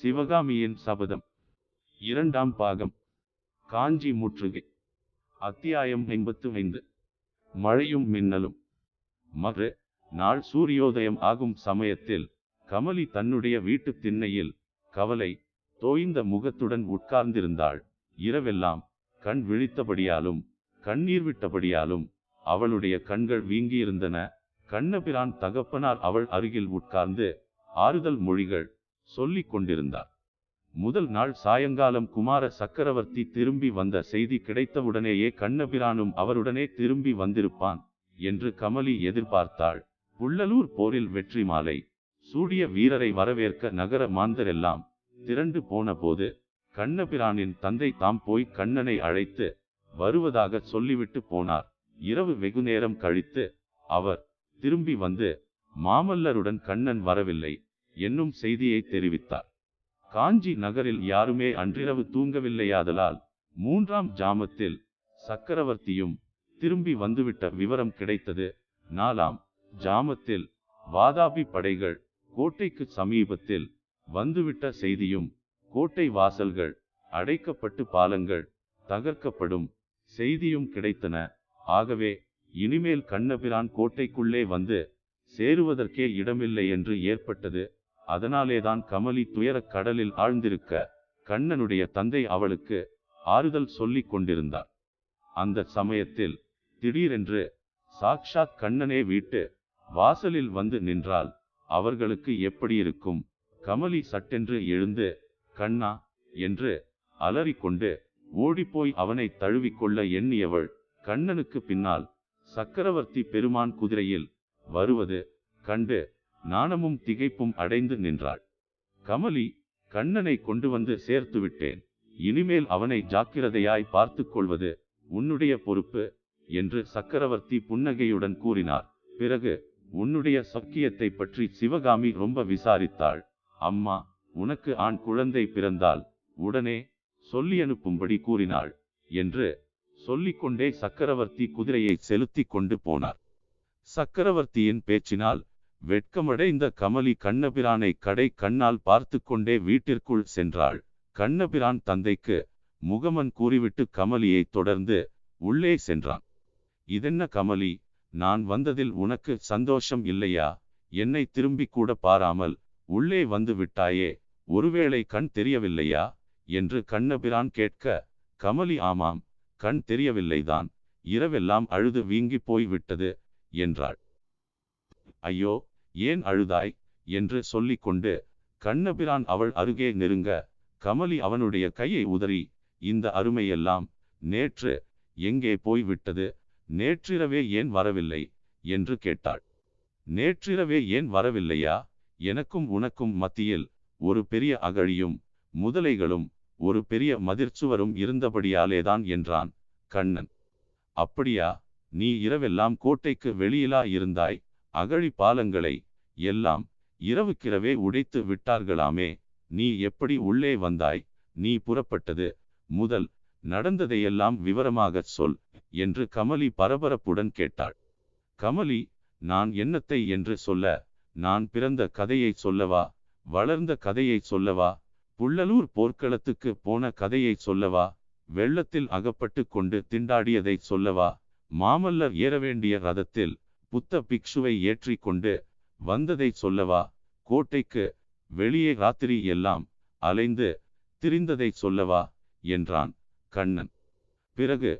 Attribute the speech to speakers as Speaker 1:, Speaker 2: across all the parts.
Speaker 1: சிவகாமியின் சபதம். இரண்டாம் பாகம். காஞ்சி முற்றுகை. அத்தியாயம் ஐம்பத்து ஐந்து மழையும் மின்னலும். மறு நாள் சூரியோதயம் ஆகும் சமயத்தில் கமலி தன்னுடைய வீட்டு திண்ணையில் கவலை தோய்ந்த முகத்துடன் உட்கார்ந்திருந்தாள். இரவெல்லாம் கண் விழித்தபடியாலும் கண்ணீர் விட்டபடியாலும் அவளுடைய கண்கள் வீங்கியிருந்தன. கண்ணபிரான் தகப்பனார் அவள் அருகில் உட்கார்ந்து ஆறுதல் மொழிகள் சொல்லிக் கொண்டிருந்தார். முதல் நாள் சாயங்காலம் குமார சக்கரவர்த்தி திரும்பி வந்த செய்தி கிடைத்தவுடனேயே கண்ணபிரானும் அவருடனே திரும்பி வந்திருப்பான் என்று கமலி எதிர்பார்த்தாள். புள்ளலூர் போரில் வெற்றி மாலை. சூடிய வீரரை வரவேற்க நகர மாந்தரெல்லாம் திரண்டு போனபோது கண்ணபிரானின் தந்தை தாம் போய் கண்ணனை அழைத்து வருவதாக சொல்லிவிட்டு போனார். இரவு வெகுநேரம் கழித்து அவர் திரும்பி வந்து மாமல்லருடன் கண்ணன் வரவில்லை. என்னும் செய்தியை தெரிவித்தார். காஞ்சி நகரில் யாருமே அன்றிரவு தூங்கவில்லையாதலால் மூன்றாம் ஜாமத்தில் சக்கரவர்த்தியும் திரும்பி வந்துவிட்ட விவரம் கிடைத்தது. நாலாம் ஜாமத்தில் வாதாபி படைகள் கோட்டைக்கு சமீபத்தில் வந்துவிட்ட செய்தியும் கோட்டை வாசல்கள் அடைக்கப்பட்டு பாலங்கள் தகர்க்கப்படும் செய்தியும் கிடைத்தன. ஆகவே இனிமேல் கண்ணபிரான் கோட்டைக்குள்ளே வந்து சேருவதற்கே இடமில்லை என்று ஏற்பட்டது. அதனாலேதான் கமலி துயரக் கடலில் ஆழ்ந்திருக்க கண்ணனுடைய தந்தை அவளுக்கு ஆறுதல் சொல்லிக் கொண்டிருந்தார். அந்த சமயத்தில் திடீரென்று சாக்ஷாத் கண்ணனே வீட்டு வாசலில் வந்து நின்றால் அவர்களுக்கு எப்படி இருக்கும்? கமலி சட்டென்று எழுந்து கண்ணா என்று அலறிக்கொண்டு ஓடிப்போய் அவனை தழுவிக்கொள்ள எண்ணியவள் கண்ணனுக்கு பின்னால் சக்கரவர்த்தி பெருமான் குதிரையில் வருவது கண்டு நாணமும் திகைப்பும் அடைந்து நின்றாள். கமலி கண்ணனை கொண்டு வந்து சேர்த்து விட்டேன். இனிமேல் அவனை ஜாக்கிரதையாய் பார்த்து கொள்வது உன்னுடைய பொறுப்பு என்று சக்கரவர்த்தி புன்னகையுடன் கூறினார். பிறகு உன்னுடைய சக்கியத்தை பற்றி சிவகாமி ரொம்ப விசாரித்தாள். அம்மா உனக்கு ஆண் குழந்தை பிறந்தால் உடனே சொல்லி அனுப்பும்படி கூறினாள் என்று சொல்லிக்கொண்டே சக்கரவர்த்தி குதிரையை செலுத்தி கொண்டு போனார். சக்கரவர்த்தியின் பேச்சினால் வெட்கமடைந்த கமலி கண்ணபிரானை கடை கண்ணால் பார்த்து கொண்டே வீட்டிற்குள் சென்றாள். கண்ணபிரான் தந்தைக்கு முகமன் கூறிவிட்டு கமலியை தொடர்ந்து உள்ளே சென்றான். இதென்ன கமலி நான் வந்ததில் உனக்கு சந்தோஷம் இல்லையா? என்னை திரும்பி கூட பாராமல் உள்ளே வந்து விட்டாயே ஒருவேளை கண் தெரியவில்லையா? என்று கண்ணபிரான் கேட்க கமலி ஆமாம் கண் தெரியவில்லைதான் இரவெல்லாம் அழுது வீங்கி போய் விட்டது என்றாள். ஐயோ ஏன் அழுதாய்? என்று சொல்லிக்கொண்டு கண்ணபிரான் அவள் அருகே நெருங்க கமலி அவனுடைய கையை உதறி இந்த அருமையெல்லாம் நேற்று எங்கே போய்விட்டது? நேற்றிரவே ஏன் வரவில்லை? என்று கேட்டாள். நேற்றிரவே ஏன் வரவில்லையா? எனக்கும் உனக்கும் மத்தியில் ஒரு பெரிய அகழியும் முதலைகளும் ஒரு பெரிய மதிர்ச்சுவரும் இருந்தபடியாலேதான் என்றான் கண்ணன். அப்படியா? நீ இரவெல்லாம் கோட்டைக்கு வெளியிலா இருந்தாய்? அகழி பாலங்களை எல்லாம் இரவுக்கிரவே உடைத்து விட்டார்களாமே நீ எப்படி உள்ளே வந்தாய் நீ புறப்பட்டது முதல் நடந்ததையெல்லாம் விவரமாகச் சொல் என்று கமலி பரபரப்புடன் கேட்டாள். கமலி நான் என்னத்தை என்று சொல்ல நான் பிறந்த கதையை சொல்லவா வளர்ந்த கதையை சொல்லவா புள்ளலூர் போர்க்களத்துக்கு போன கதையை சொல்லவா வெள்ளத்தில் அகப்பட்டு கொண்டு திண்டாடியதை சொல்லவா மாமல்லர் ஏற வேண்டிய ரதத்தில் புத்த பிக்ஷுவை ஏற்றி கொண்டு வந்ததை சொல்லவா? கோட்டைக்கு வெளியே ராத்திரி எல்லாம் அலைந்து திரிந்ததை சொல்லவா? என்றான் கண்ணன். பிறகு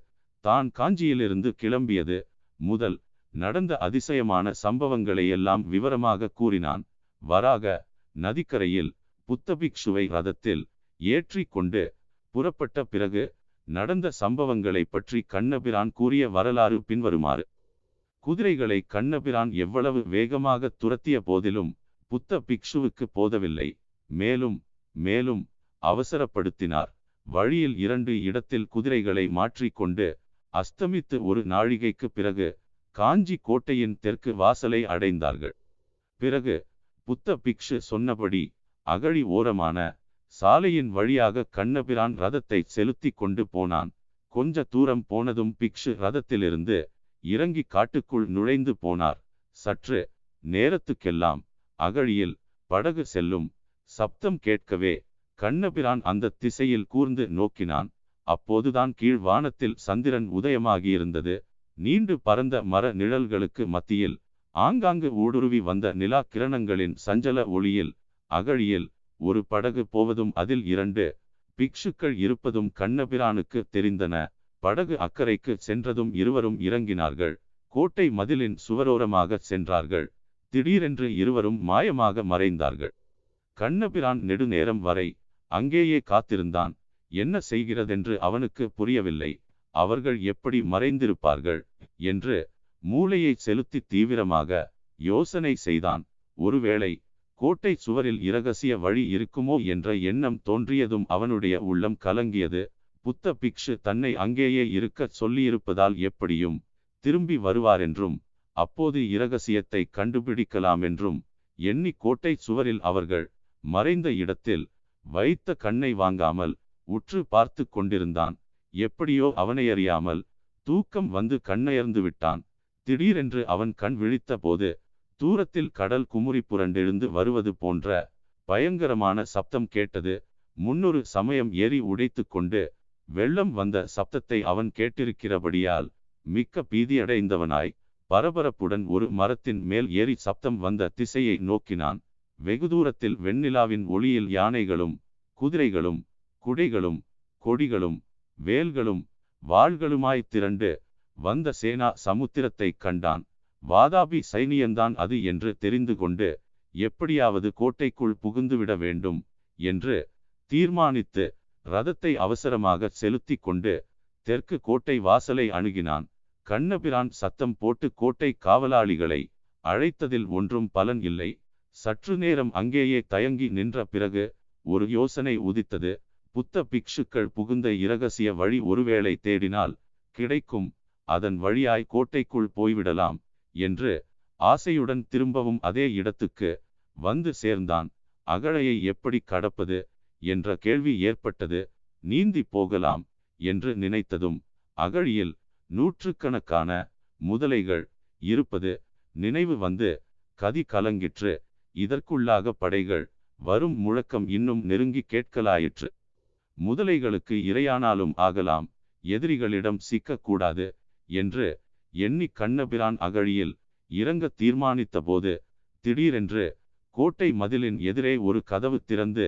Speaker 1: தான் காஞ்சியிலிருந்து கிளம்பியது முதல் நடந்த அதிசயமான சம்பவங்களை எல்லாம் விவரமாக கூறினான். வராக நதிக்கரையில் புத்தபிக்ஷுவை ரதத்தில் ஏற்றி கொண்டு புறப்பட்ட பிறகு நடந்த சம்பவங்களை பற்றி கண்ணபிரான் கூறிய வரலாறு பின்வருமாறு. குதிரைகளை கண்ணபிரான் எவ்வளவு வேகமாக துரத்திய போதிலும் புத்த பிக்ஷுவுக்கு போதவில்லை. மேலும் மேலும் அவசரப்படுத்தினார். வழியில் இரண்டு இடத்தில் குதிரைகளை மாற்றிக்கொண்டு அஸ்தமித்து ஒரு நாழிகைக்கு பிறகு காஞ்சி கோட்டையின் தெற்கு வாசலை அடைந்தார்கள். பிறகு புத்த பிக்ஷு சொன்னபடி அகழி ஓரமான சாலையின் வழியாக கண்ணபிரான் ரதத்தை செலுத்தி கொண்டு போனான். கொஞ்ச தூரம் போனதும் பிக்ஷு ரதத்திலிருந்து இறங்கி காட்டுக்குள் நுழைந்து போனார். சற்று நேரத்துக்கெல்லாம் அகழியில் படகு செல்லும் சப்தம் கேட்கவே கண்ணபிரான் அந்த திசையில் கூர்ந்து நோக்கினான். அப்போதுதான் கீழ் வானத்தில் சந்திரன் உதயமாகியிருந்தது. நீண்டு பரந்த மர நிழல்களுக்கு மத்தியில் ஆங்காங்கு ஊடுருவி வந்த நிலா கிரணங்களின் சஞ்சல ஒளியில் அகழியில் ஒரு படகு போவதும் அதில் இரண்டு பிக்ஷுக்கள் இருப்பதும் கண்ணபிரானுக்கு தெரிந்தன. படகு அக்கறைக்கு சென்றதும் இருவரும் இறங்கினார்கள். கோட்டை மதிலின் சுவரோரமாக சென்றார்கள். திடீரென்று இருவரும் மாயமாக மறைந்தார்கள். கண்ணபிரான் நெடுநேரம் வரை அங்கேயே காத்திருந்தான். என்ன செய்கிறதென்று அவனுக்கு புரியவில்லை. அவர்கள் எப்படி மறைந்திருப்பார்கள் என்று மூளையை செலுத்தி தீவிரமாக யோசனை செய்தான். ஒருவேளை கோட்டை சுவரில் இரகசிய வழி இருக்குமோ என்ற எண்ணம் தோன்றியதும் அவனுடைய உள்ளம் கலங்கியது. புத்த பிக்ஷு தன்னை அங்கேயே இருக்கச் சொல்லியிருப்பதால் எப்படியும் திரும்பி வருவாரென்றும் அப்போது இரகசியத்தை கண்டுபிடிக்கலாம் என்றும் எண்ணி கோட்டை சுவரில் அவர்கள் மறைந்த இடத்தில் வைத்த கண்ணை வாங்காமல் உற்று பார்த்து கொண்டிருந்தான். எப்படியோ அவனை அறியாமல் தூக்கம் வந்து கண்ணயர்ந்து விட்டான். திடீரென்று அவன் கண் விழித்த போது தூரத்தில் கடல் குமுறி புரண்டெழுந்து வருவது போன்ற பயங்கரமான சப்தம் கேட்டது. முன்னொரு சமயம் ஏறி உடைத்து கொண்டு வெள்ளம் வந்த சப்தத்தை அவன் கேட்டிருக்கிறபடியால் மிக்க பீதியடைந்தவனாய் பரபரப்புடன் ஒரு மரத்தின் மேல் ஏறி சப்தம் வந்த திசையை நோக்கினான். வெகு தூரத்தில் வெண்ணிலாவின் ஒளியில் யானைகளும் குதிரைகளும் குடைகளும் கொடிகளும் வேல்களும் வாள்களுமாய் திரண்டு வந்த சேனா சமுத்திரத்தை கண்டான். வாதாபி சைனியந்தான் அது என்று தெரிந்து கொண்டு எப்படியாவது கோட்டைக்குள் புகுந்துவிட வேண்டும் என்று தீர்மானித்து ரதத்தை அவசரமாக செலுத்தி கொண்டு தெற்கு கோட்டை வாசலை அணுகினான். கண்ணபிரான் சத்தம் போட்டு கோட்டை காவலாளிகளை அழைத்ததில் ஒன்றும் பலன் இல்லை. சற்று நேரம் அங்கேயே தயங்கி நின்ற பிறகு ஒரு யோசனை உதித்தது. புத்த பிக்ஷுக்கள் புகுந்த இரகசிய வழி ஒருவேளை தேடினால் கிடைக்கும். அதன் வழியாய் கோட்டைக்குள் போய்விடலாம் என்று ஆசையுடன் திரும்பவும் அதே இடத்துக்கு வந்து சேர்ந்தான். அகழையை எப்படி கடப்பது? என்ற கேள்வி ஏற்பட்டது. நீந்தி போகலாம் என்று நினைத்ததும் அகழியில் நூற்றுக்கணக்கான முதலைகள் இருப்பது நினைவு வந்து கதி கலங்கிற்று. இதற்குள்ளாக படைகள் வரும் முழக்கம் இன்னும் நெருங்கி கேட்கலாயிற்று. முதலைகளுக்கு இரையானாலும் ஆகலாம் எதிரிகளிடம் சிக்கக்கூடாது என்று எண்ணி கண்ணபிரான் அகழியில் இறங்க தீர்மானித்த போது திடீரென்று கோட்டை மதிலின் எதிரே ஒரு கதவு திறந்து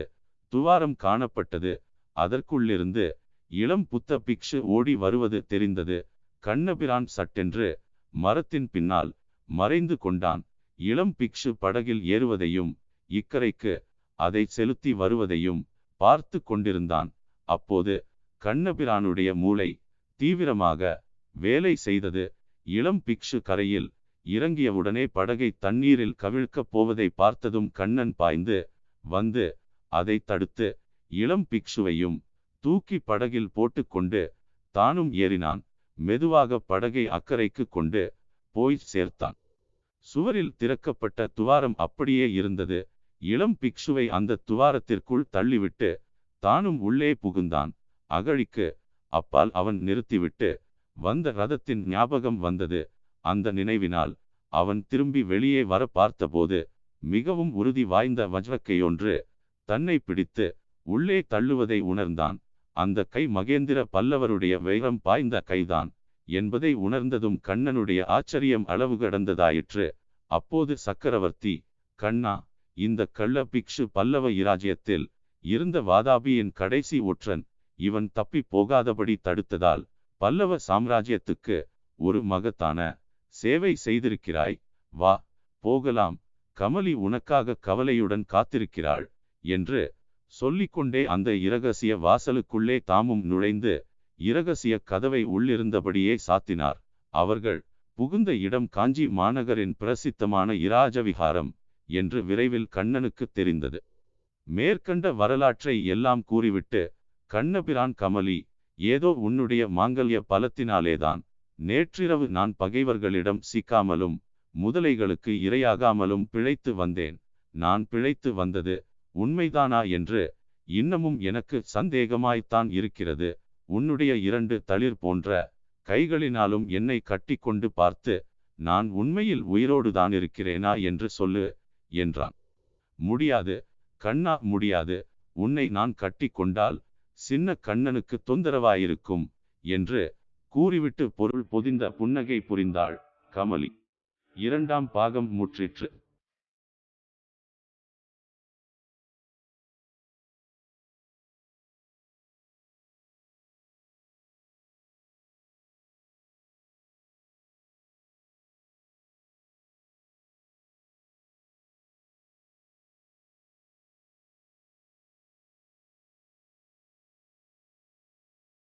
Speaker 1: துவாரம் காணப்பட்டது. அதற்குள்ளிருந்து இளம் புத்த பிக்ஷு ஓடி வருவது தெரிந்தது. கண்ணபிரான் சட்டென்று மரத்தின் பின்னால் மறைந்து கொண்டான். இளம் பிக்ஷு படகில் ஏறுவதையும் இக்கரைக்கு அதை செலுத்தி வருவதையும் பார்த்து கொண்டிருந்தான். அப்போது கண்ணபிரானுடைய மூளை தீவிரமாக வேலை செய்தது. இளம் பிக்ஷு கரையில் இறங்கியவுடனே படகை தண்ணீரில் கவிழ்க்கப் போவதை பார்த்ததும் கண்ணன் பாய்ந்து வந்து அதை தடுத்து இளம் பிக்ஷுவையும் தூக்கி படகில் போட்டுக்கொண்டு தானும் ஏறினான். மெதுவாக படகை அக்கறைக்கு கொண்டு போய் சேர்த்தான். சுவரில் திறக்கப்பட்ட துவாரம் அப்படியே இருந்தது. இளம் பிக்ஷுவை அந்த துவாரத்திற்குள் தள்ளிவிட்டு தானும் உள்ளே புகுந்தான். அகழிக்கு அப்பால் அவன் நிறுத்திவிட்டு வந்த ரதத்தின் ஞாபகம் வந்தது. அந்த நினைவினால் அவன் திரும்பி வெளியே வர பார்த்தபோது மிகவும் உறுதி வாய்ந்த வஜ்ரக்கையொன்று தன்னை பிடித்து உள்ளே தள்ளுவதை உணர்ந்தான். அந்த கை மகேந்திர பல்லவருடைய வைரம் பாய்ந்த கைதான் என்பதை உணர்ந்ததும் கண்ணனுடைய ஆச்சரியம் அளவு கடந்ததாயிற்று. அப்போது சக்கரவர்த்தி கண்ணா இந்த கள்ள பிக்ஷு பல்லவ இராஜ்யத்தில் இருந்த வாதாபியின் கடைசி ஒற்றன் இவன் தப்பி போகாதபடி தடுத்ததால் பல்லவ சாம்ராஜ்யத்துக்கு ஒரு மகத்தான சேவை செய்திருக்கிறாய். வா போகலாம். கமலி உனக்காக கவலையுடன் காத்திருக்கிறாள். என்று சொல்லிக்கொண்டே அந்த இரகசிய வாசலுக்குள்ளே தாமும் நுழைந்து இரகசிய கதவை உள்ளிருந்தபடியே சாத்தினார். அவர்கள் புகுந்த இடம் காஞ்சி மாநகரின் பிரசித்தமான இராஜவிகாரம் என்று விரைவில் கண்ணனுக்கு தெரிந்தது. மேற்கண்ட வரலாற்றை எல்லாம் கூறிவிட்டு கண்ணபிரான் கமலி ஏதோ உன்னுடைய மாங்கல்ய பலத்தினாலேதான். நேற்றிரவு நான் பகைவர்களிடம் சிக்காமலும் முதலைகளுக்கு இரையாகாமலும் பிழைத்து வந்தேன். நான் பிழைத்து வந்தது உண்மைதானா என்று இன்னமும் எனக்கு சந்தேகமாய்த்தான் இருக்கிறது. உன்னுடைய இரண்டு தளிர் போன்ற கைகளினாலும் என்னை கட்டிக்கொண்டு பார்த்து நான் உண்மையில் உயிரோடுதான் இருக்கிறேனா என்று சொல்லு என்றான். முடியாது கண்ணா முடியாது. உன்னை நான் கட்டி கொண்டால் சின்ன கண்ணனுக்கு தொந்தரவாயிருக்கும் என்று கூறிவிட்டு பொருள் பொதிந்த புன்னகை புரிந்தாள் கமலி. இரண்டாம் பாகம் முற்றிற்று.